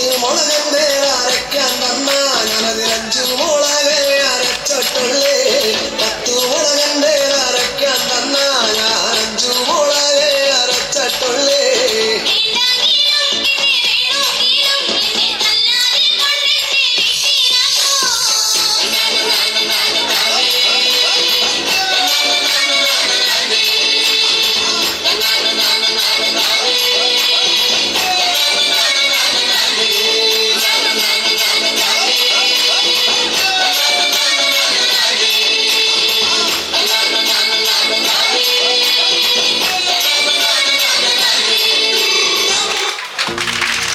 மனதிற்கு மனதிற்கு அரைக்க அண்ணா எனது நஞ்சு